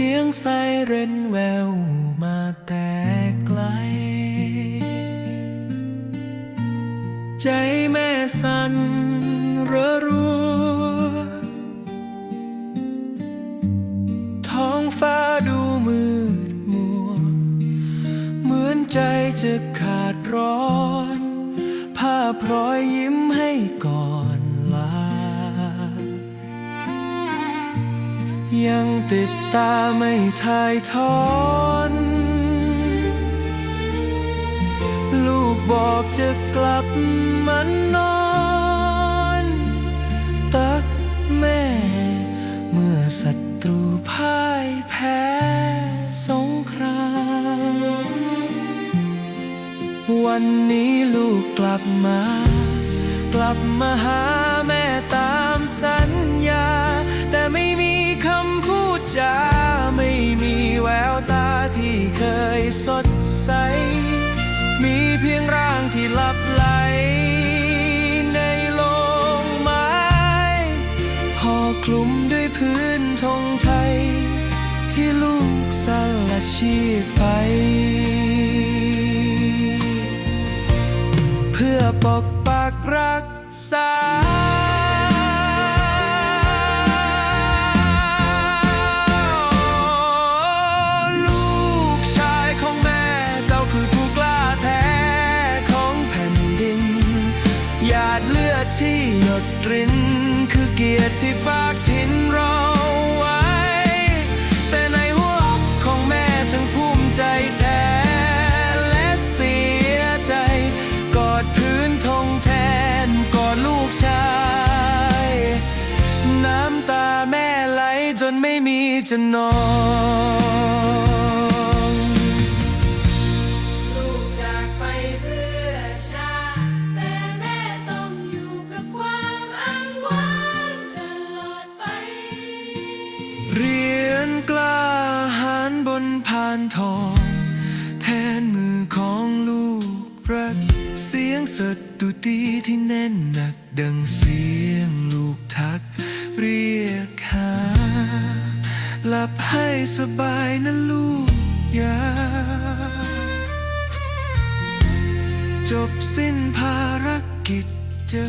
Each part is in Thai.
สียงไซเรนแววมาแต่ไกล ใจแม่สั่นระรัวท้องฟ้าดูมืดมัว เหมือนใจจะขาดร้อนภาพพรอยยิ้มให้ก่อน ยังติดตาไม่ทายทอน ลูกบอกจะกลับมานอน ตักแม่ เมื่อศัตรูพ่ายแพ้สงคราม วันนี้ลูกกลับมา กลับมาหา ยสดใส มีเพียงร่างที่หลับไหล ในโลงไม้ห่อคลุมด้วยพื้นธงไทย ที่ลูกสละชีพไป เพื่อปก ริน คือเกียรติที่ฝากถิ่นเราไว้ แต่ในหัวอกของแม่ทั้งภูมิใจแท้ และเสียใจ กอดพื้นธงแทนกอดลูกชาย น้ำตาแม่ไหลจนไม่มีจะนอนานทอง แทนมือของลูกรัก เสียงสดดุดีที่แน่นหนัก ดังเสียงลูกทัก เรียกหา หลับให้สบายนะลูกยาจบสิ้นภารกิจเจอ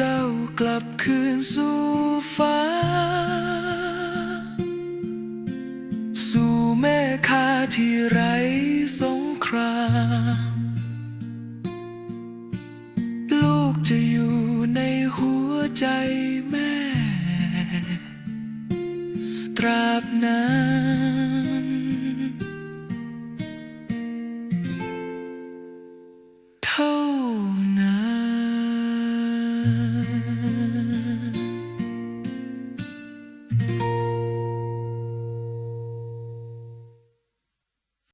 เจ้ากลับคืนสู่ฟ้า สู่แม่คาที่ไร้สงคราม ลูกจะอยู่ในหัวใจแม่ ตราบนานเท่านั้น